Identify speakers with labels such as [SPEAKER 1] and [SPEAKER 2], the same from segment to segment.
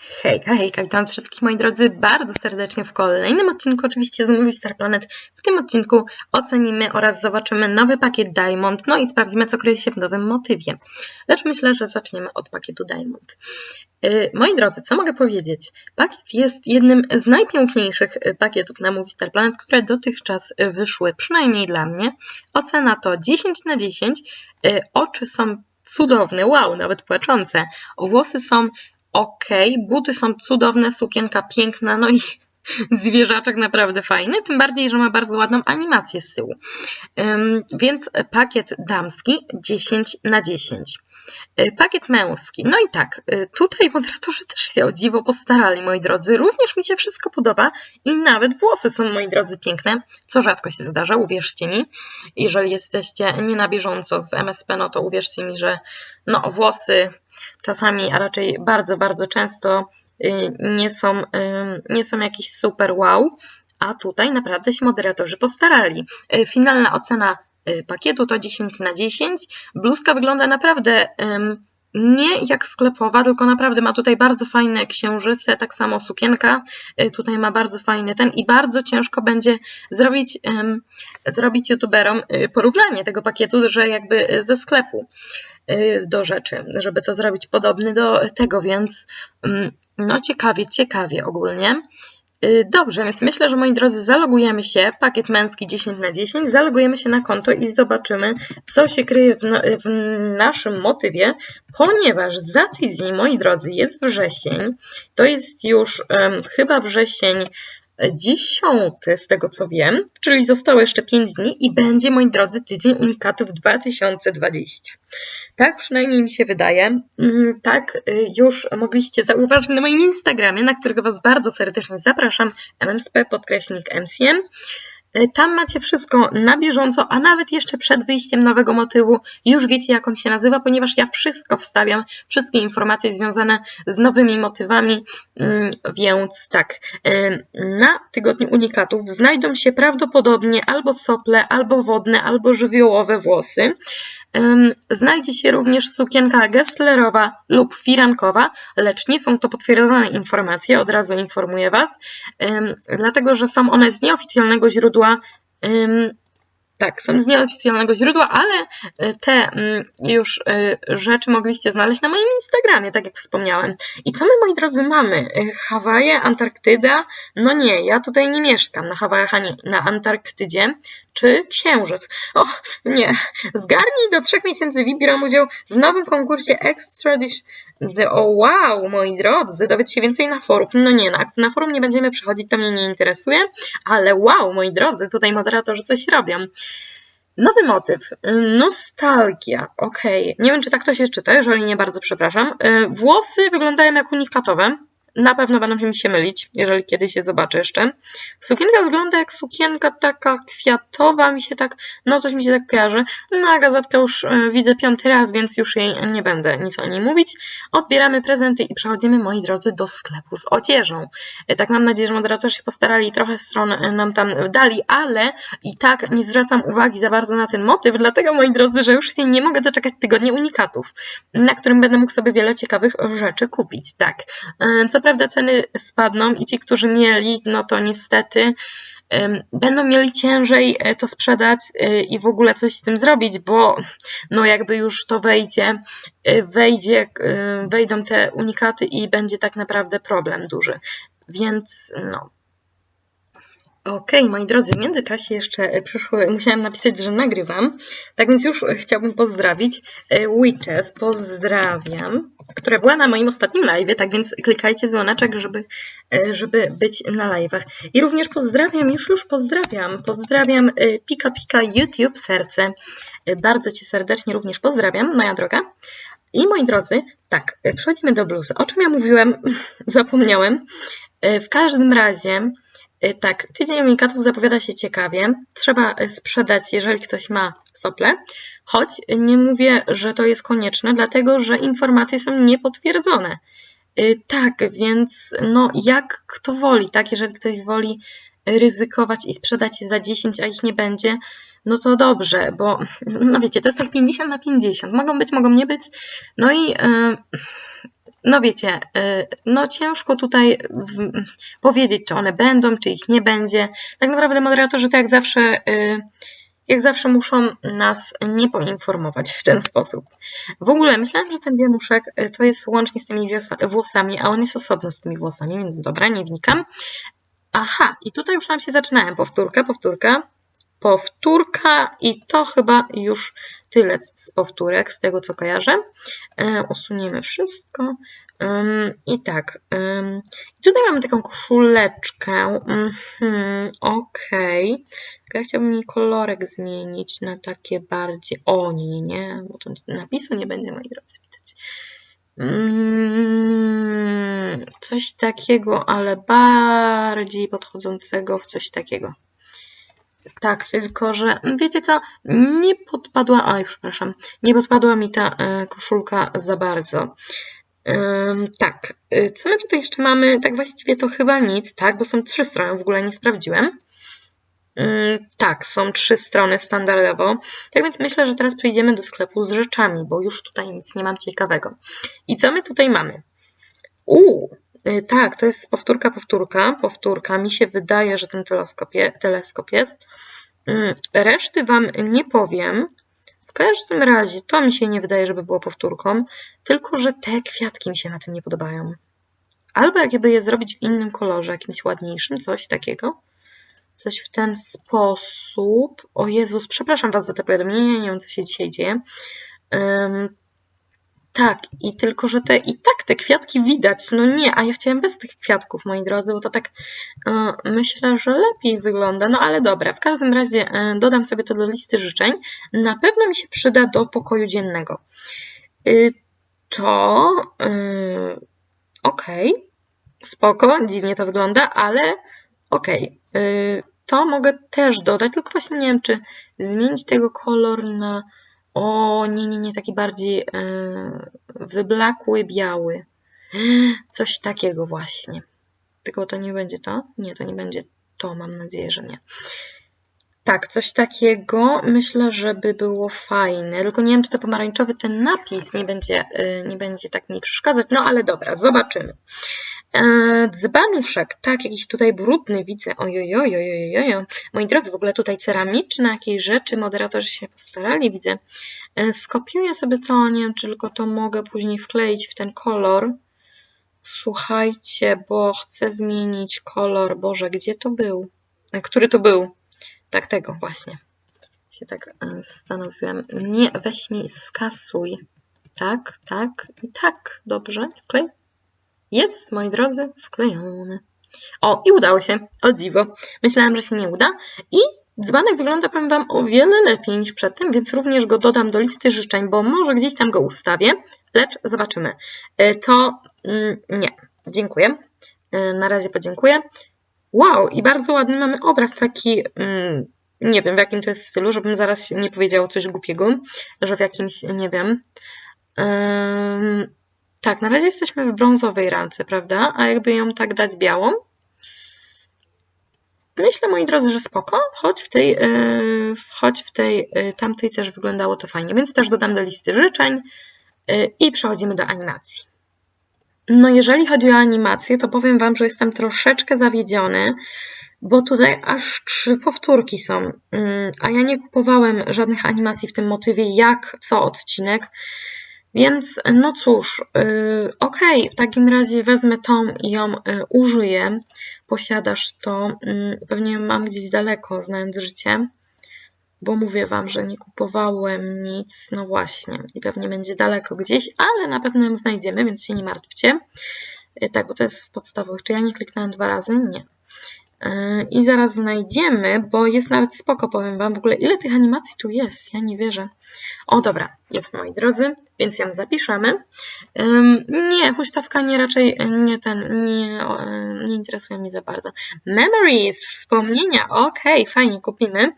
[SPEAKER 1] Hejka, hejka, witam wszystkich moi drodzy bardzo serdecznie w kolejnym odcinku oczywiście z Movie Star Planet. W tym odcinku ocenimy oraz zobaczymy nowy pakiet Diamond, no i sprawdzimy co kryje się w nowym motywie. Lecz myślę, że zaczniemy od pakietu Diamond. Yy, moi drodzy, co mogę powiedzieć? Pakiet jest jednym z najpiękniejszych y, pakietów na Movie Star Planet, które dotychczas y, wyszły, przynajmniej dla mnie. Ocena to 10 na 10, yy, oczy są cudowne, wow, nawet płaczące. Włosy są ok, buty są cudowne, sukienka piękna, no i zwierzaczek naprawdę fajny, tym bardziej, że ma bardzo ładną animację z tyłu. Więc pakiet damski 10 na 10. E, pakiet męski. No i tak, e, tutaj moderatorzy też się o dziwo postarali, moi drodzy. Również mi się wszystko podoba i nawet włosy są, moi drodzy, piękne, co rzadko się zdarza, uwierzcie mi. Jeżeli jesteście nie na bieżąco z MSP, no to uwierzcie mi, że no, włosy czasami, a raczej bardzo, bardzo często y, nie są, nie są jakieś super wow, a tutaj naprawdę się moderatorzy postarali. Y, finalna ocena y, pakietu to 10 na 10. Bluzka wygląda naprawdę nie jak sklepowa, tylko naprawdę ma tutaj bardzo fajne księżyce, tak samo sukienka, tutaj ma bardzo fajny ten i bardzo ciężko będzie zrobić, zrobić youtuberom porównanie tego pakietu, że jakby ze sklepu. Y, do rzeczy, żeby to zrobić podobny do tego, więc mm, no ciekawie, ciekawie ogólnie. Y, dobrze, więc myślę, że moi drodzy, zalogujemy się, pakiet męski 10 na 10, zalogujemy się na konto i zobaczymy, co się kryje w, no, w naszym motywie, ponieważ za tydzień, moi drodzy, jest wrzesień, to jest już um, chyba wrzesień dziesiąty, z tego co wiem, czyli zostało jeszcze 5 dni i będzie, moi drodzy, tydzień unikatów 2020. Tak przynajmniej mi się wydaje. Mm, tak y, już mogliście zauważyć na moim Instagramie, na którego Was bardzo serdecznie zapraszam, MSP podkreśnik MCM. Y, tam macie wszystko na bieżąco, a nawet jeszcze przed wyjściem nowego motywu już wiecie, jak on się nazywa, ponieważ ja wszystko wstawiam, wszystkie informacje związane z nowymi motywami, mm, więc tak, y, na tygodniu unikatów znajdą się prawdopodobnie albo sople, albo wodne, albo żywiołowe włosy. Znajdzie się również sukienka Gesslerowa lub firankowa, lecz nie są to potwierdzone informacje, od razu informuję Was, dlatego że są one z nieoficjalnego źródła tak, są z nieoficjalnego źródła, ale e, te już e, rzeczy mogliście znaleźć na moim Instagramie, tak jak wspomniałem. I co my, moi drodzy, mamy? E, Hawaje, Antarktyda? No nie, ja tutaj nie mieszkam na Hawajach ani na Antarktydzie. Czy Księżyc? O, nie. Zgarnij do trzech miesięcy VIP biorą udział w nowym konkursie Extradition. O wow, moi drodzy, dowiedz się więcej na forum. No nie, na, na forum nie będziemy przechodzić, to mnie nie interesuje, ale wow, moi drodzy, tutaj moderatorzy coś robią. Nowy motyw. Nostalgia. Okej. Okay. Nie wiem, czy tak to się czyta, jeżeli nie, bardzo przepraszam. Y, włosy wyglądają jak unikatowe. Na pewno będą mi się mylić, jeżeli kiedyś je zobaczę jeszcze. Sukienka wygląda jak sukienka taka kwiatowa, mi się tak, no coś mi się tak kojarzy. No a gazetkę już e, widzę piąty raz, więc już jej nie będę nic o niej mówić. Odbieramy prezenty i przechodzimy, moi drodzy, do sklepu z odzieżą. E, tak mam nadzieję, że moderatorzy się postarali i trochę stron e, nam tam dali, ale i tak nie zwracam uwagi za bardzo na ten motyw, dlatego, moi drodzy, że już się nie mogę doczekać tygodnia unikatów, na którym będę mógł sobie wiele ciekawych rzeczy kupić. Tak. Co prawda ceny spadną i ci, którzy mieli, no to niestety będą mieli ciężej e, to sprzedać e, i w ogóle coś z tym zrobić, bo no jakby już to wejdzie, e, wejdzie, wejdą te unikaty i będzie tak naprawdę problem duży. Więc no, Okej, okay, moi drodzy, w międzyczasie jeszcze e, przyszły, musiałam napisać, że nagrywam. Tak więc już chciałbym pozdrowić e, Witches, pozdrawiam, która była na moim ostatnim live, tak więc klikajcie dzwoneczek, żeby, e, żeby być na live'ach. I również pozdrawiam, już już pozdrawiam, pozdrawiam Pika Pika YouTube Serce. Bardzo Cię serdecznie również pozdrawiam, moja droga. I moi drodzy, tak, przechodzimy do bluzy. O czym ja mówiłem, zapomniałem. W każdym razie tak, tydzień unikatów zapowiada się ciekawie. Trzeba y, sprzedać, jeżeli ktoś ma sople, choć nie mówię, że to jest konieczne, dlatego że informacje są niepotwierdzone. Y, tak, więc no jak kto woli, tak? Jeżeli ktoś woli ryzykować i sprzedać za 10, a ich nie będzie, no to dobrze, bo no wiecie, to jest tak 50 na 50. Mogą być, mogą nie być. No i yy, no wiecie, y, no ciężko tutaj powiedzieć, czy one będą, czy ich nie będzie. Tak naprawdę moderatorzy tak jak zawsze, y, jak zawsze muszą nas nie poinformować w ten sposób. W ogóle myślałam, że ten wianuszek y, to jest łącznie z tymi włosami, a on jest osobno z tymi włosami, więc dobra, nie wnikam. Aha, i tutaj już nam się zaczynałem. Powtórka, powtórka, powtórka i to chyba już tyle z powtórek, z tego co kojarzę. E, usuniemy wszystko. I tak, tutaj mamy taką koszuleczkę. Mhm, okej. Okay. Ja chciałabym jej kolorek zmienić na takie bardziej. O, nie, nie, nie, bo to napisu nie będzie, moi drodzy. Mm, coś takiego, ale bardziej podchodzącego w coś takiego. Tak, tylko że wiecie co, nie podpadła, oj przepraszam, nie podpadła mi ta e, koszulka za bardzo. tak, e, co my tutaj jeszcze mamy? Tak właściwie co chyba nic, tak, bo są trzy strony, w ogóle nie sprawdziłem. tak, są trzy strony standardowo. Tak więc myślę, że teraz przejdziemy do sklepu z rzeczami, bo już tutaj nic nie mam ciekawego. I co my tutaj mamy? Uuu, Y, tak, to jest powtórka, powtórka, powtórka. Mi się wydaje, że ten teleskop, je, teleskop jest. Mm, reszty Wam nie powiem. W każdym razie to mi się nie wydaje, żeby było powtórką, tylko że te kwiatki mi się na tym nie podobają. Albo jakby je zrobić w innym kolorze, jakimś ładniejszym, coś takiego. Coś w ten sposób. O Jezus, przepraszam Was za te powiadomienie, nie wiem co się dzisiaj dzieje. Tak, i tylko, że te i tak te kwiatki widać. No nie, a ja chciałem bez tych kwiatków, moi drodzy, bo to tak e, myślę, że lepiej wygląda. No ale dobra, w każdym razie e, dodam sobie to do listy życzeń. Na pewno mi się przyda do pokoju dziennego. Y, to y, okej, okay, spoko, dziwnie to wygląda, ale okej. Okay. Y, to mogę też dodać, tylko właśnie nie wiem, czy zmienić tego kolor na o, nie, nie, nie, taki bardziej yy, wyblakły, biały. Coś takiego właśnie. Tylko to nie będzie to? Nie, to nie będzie to, mam nadzieję, że nie. Tak, coś takiego myślę, że by było fajne. Tylko nie wiem, czy to pomarańczowy ten napis nie będzie, yy, nie będzie tak mi przeszkadzać. No ale dobra, zobaczymy. E, dzbanuszek, tak, jakiś tutaj brudny widzę. Ojojojojojojo. Moi drodzy, w ogóle tutaj ceramiczne jakieś rzeczy, moderatorzy się postarali, widzę. E, skopiuję sobie to, nie wiem, czy tylko to mogę później wkleić w ten kolor. Słuchajcie, bo chcę zmienić kolor. Boże, gdzie to był? E, który to był? Tak, tego właśnie. Się tak zastanowiłem. Nie, weź mi skasuj. Tak, tak i tak. Dobrze, wklej. Jest, moi drodzy, wklejony. O, i udało się. O dziwo. Myślałam, że się nie uda. I dzbanek wygląda, powiem Wam, o wiele lepiej niż przedtem, więc również go dodam do listy życzeń, bo może gdzieś tam go ustawię, lecz zobaczymy. E, to mm, nie. Dziękuję. E, na razie podziękuję. Wow, i bardzo ładny mamy obraz taki... Mm, nie wiem, w jakim to jest stylu, żebym zaraz nie powiedziała coś głupiego, że w jakimś, nie wiem. Tak, na razie jesteśmy w brązowej ramce, prawda? A jakby ją tak dać białą? Myślę, moi drodzy, że spoko, choć w tej, yy, choć w tej yy, tamtej też wyglądało to fajnie, więc też dodam do listy życzeń yy, i przechodzimy do animacji. No jeżeli chodzi o animację, to powiem Wam, że jestem troszeczkę zawiedziony, bo tutaj aż trzy powtórki są, mm, a ja nie kupowałem żadnych animacji w tym motywie jak co odcinek, więc no cóż, yy, okej, okay, w takim razie wezmę tą i ją yy, użyję. Posiadasz to, yy, pewnie mam gdzieś daleko, znając życie, bo mówię Wam, że nie kupowałem nic, no właśnie, i pewnie będzie daleko gdzieś, ale na pewno ją znajdziemy, więc się nie martwcie. Yy, tak, bo to jest w podstawowych. Czy ja nie kliknąłem dwa razy? Nie. I zaraz znajdziemy, bo jest nawet spoko, powiem Wam. W ogóle ile tych animacji tu jest? Ja nie wierzę. O, dobra, jest moi drodzy, więc ją zapiszemy. Nie, huśtawka nie raczej nie ten, nie, nie interesuje mnie za bardzo. Memories, wspomnienia, okej, okay, fajnie, kupimy.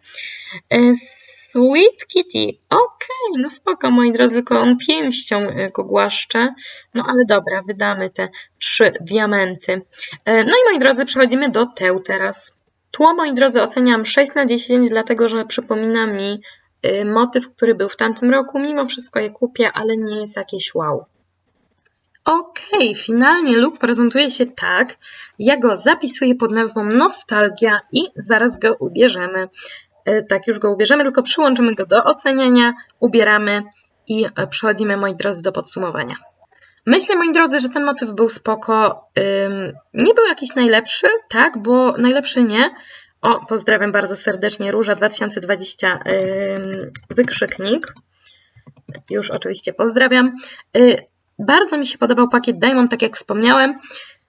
[SPEAKER 1] Sweet Kitty. Okej, okay, no spoko, moi drodzy, tylko on pięścią e, go głaszcze. No ale dobra, wydamy te trzy diamenty. E, no i moi drodzy, przechodzimy do teł teraz. Tło, moi drodzy, oceniam 6 na 10, dlatego że przypomina mi e, motyw, który był w tamtym roku. Mimo wszystko je kupię, ale nie jest jakieś wow. Okej, finalnie look prezentuje się tak. Ja go zapisuję pod nazwą Nostalgia i zaraz go ubierzemy. E, Tak, już go ubierzemy, tylko przyłączymy go do oceniania, ubieramy i e, przechodzimy, moi drodzy, do podsumowania. Myślę, moi drodzy, że ten motyw był spoko. Nie był jakiś najlepszy, tak, bo najlepszy nie. O, pozdrawiam bardzo serdecznie Róża 2020 ym, wykrzyknik. Już oczywiście pozdrawiam. Y, bardzo mi się podobał pakiet Diamond, tak jak wspomniałem.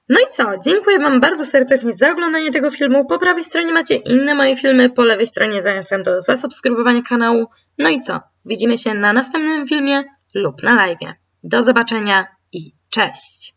[SPEAKER 1] No i co? Dziękuję Wam bardzo serdecznie za oglądanie tego filmu. Po prawej stronie macie inne moje filmy, po lewej stronie zachęcam do zasubskrybowania kanału. No i co? Widzimy się na następnym filmie lub na live. Do zobaczenia i cześć!